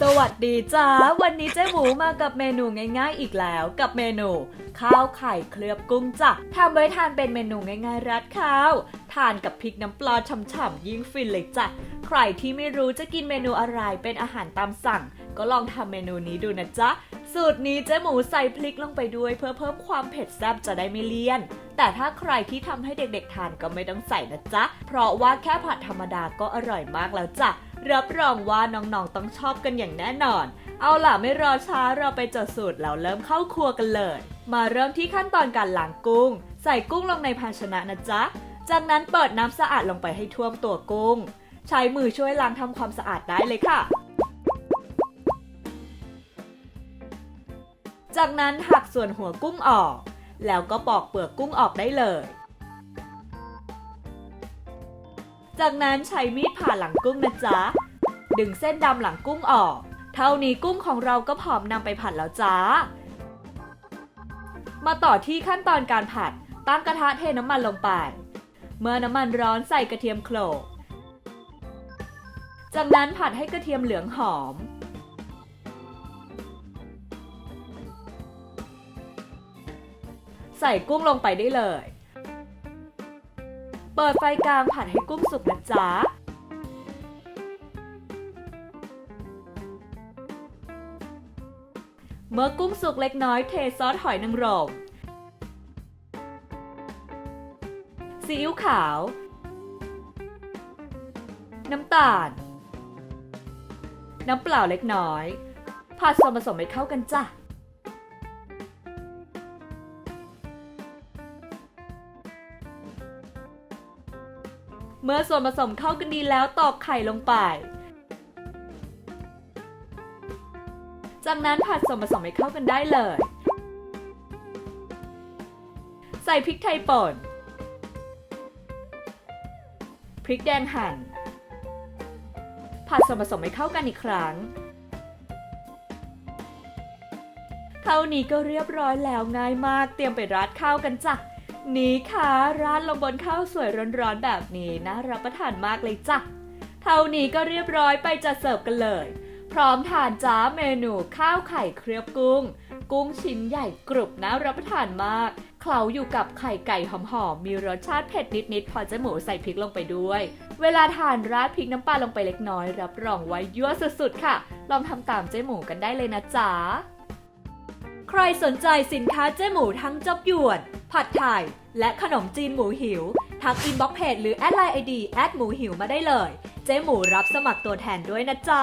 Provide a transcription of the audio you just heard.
สวัสดีจ้า วันนี้เจ๊หมูมากับเมนูง่าย ๆ อีกแล้ว กับเมนูข้าวไข่เคลือบกุ้งจ้ะทำไว้ทานเป็นเมนูง่าย ๆ รัดข้าว ทานกับพริกน้ำปลาฉ่ำๆยิ่งฟินเลยจ้ะ ใครที่ไม่รู้จะกินเมนูอะไรเป็นอาหารตามสั่ง ก็ลองทำเมนูนี้ดูนะจ๊ะ สูตรนี้เจ๊หมูใส่พริกลงไปด้วย เพื่อเพิ่มความเผ็ดแซ่บจะได้ไม่เลี่ยน แต่ถ้าใครที่ทำให้เด็กๆทานก็ไม่ต้องใส่นะจ๊ะ เพราะว่าแค่ผัดธรรมดาก็อร่อยมากแล้วจ้ะ รับรองว่าน้องๆต้องชอบกันอย่างแน่นอน เอาล่ะไม่รอช้าเราไปจดสูตรแล้วเริ่มเข้าครัวกันเลย มาเริ่มที่ขั้นตอนการล้างกุ้ง ใส่กุ้งลงในภาชนะนะจ๊ะ จากนั้นเปิดน้ำสะอาดลงไปให้ท่วมตัวกุ้ง ใช้มือช่วยล้างทำความสะอาดได้เลยค่ะจากนั้นหักส่วนหัวกุ้งออก แล้วก็ปอกเปลือกกุ้งออกได้เลย จากนั้นใช้มีดผ่าหลังกุ้งนะจ๊ะ ดึงเส้นดำหลังกุ้งออก เท่านี้กุ้งของเราก็พร้อมนำไปผัดแล้วจ้า มาต่อที่ขั้นตอนการผัด ตั้งกระทะเทน้ำมันลงไป เมื่อน้ำมันร้อนใส่กระเทียมโขลก จากนั้นผัดให้กระเทียมเหลืองหอมใส่กุ้งลงไปได้เลย เปิดไฟกลางผัดให้กุ้งสุกนะจ๊ะ เมื่อกุ้งสุกเล็กน้อยเทซอสหอยนางรมซีอิ๊วขาว น้ำตาล น้ำเปล่าเล็กน้อยผัดส่วนผสมให้เข้ากันจ้ะ เมื่อส่วนผสมเข้ากันดีแล้วตอกไข่ลงไป จากนั้นผัดส่วนผสมให้เข้ากันได้เลย ใส่พริกไทยป่น พริกแดงหั่น ผัดส่วนผสมให้เข้ากันอีกครั้ง เท่านี้ก็เรียบร้อยแล้วง่ายมาก เตรียมไปราดข้าวกันจ้ะ นี่ค่ะราดลงบนข้าวสวยร้อนๆแบบนี้น่ารับประทานมากเลยจ้ะ เท่านี้ก็เรียบร้อยไปจะเสิร์ฟกันเลย พร้อมทานจ้าเมนูข้าวไข่เคลือบกุ้ง กุ้งชิ้นใหญ่กรุบน่ารับประทานมาก เคล้าอยู่กับไข่ไก่หอมๆ มีรสชาติเผ็ดนิดๆ พอเจะหมูใส่พริกลงไปด้วย เวลาทานราดพริกน้ำปลาลงไปเล็กน้อย รับรองไว่ายั่วสุดๆ ค่ะ ลองทำตามเจ๊หมูกันได้เลยนะจ๊ะ ใครสนใจสินค้าเจ๊หมูทั้งจบหยวน ผัดไทย และขนมจีนหมูหิว ทักอินบ็อกเพจหรือแอดไลน์ไอดีแอดหมูหิวมาได้เลย เจ๊หมูรับสมัครตัวแทนด้วยนะจ๊ะ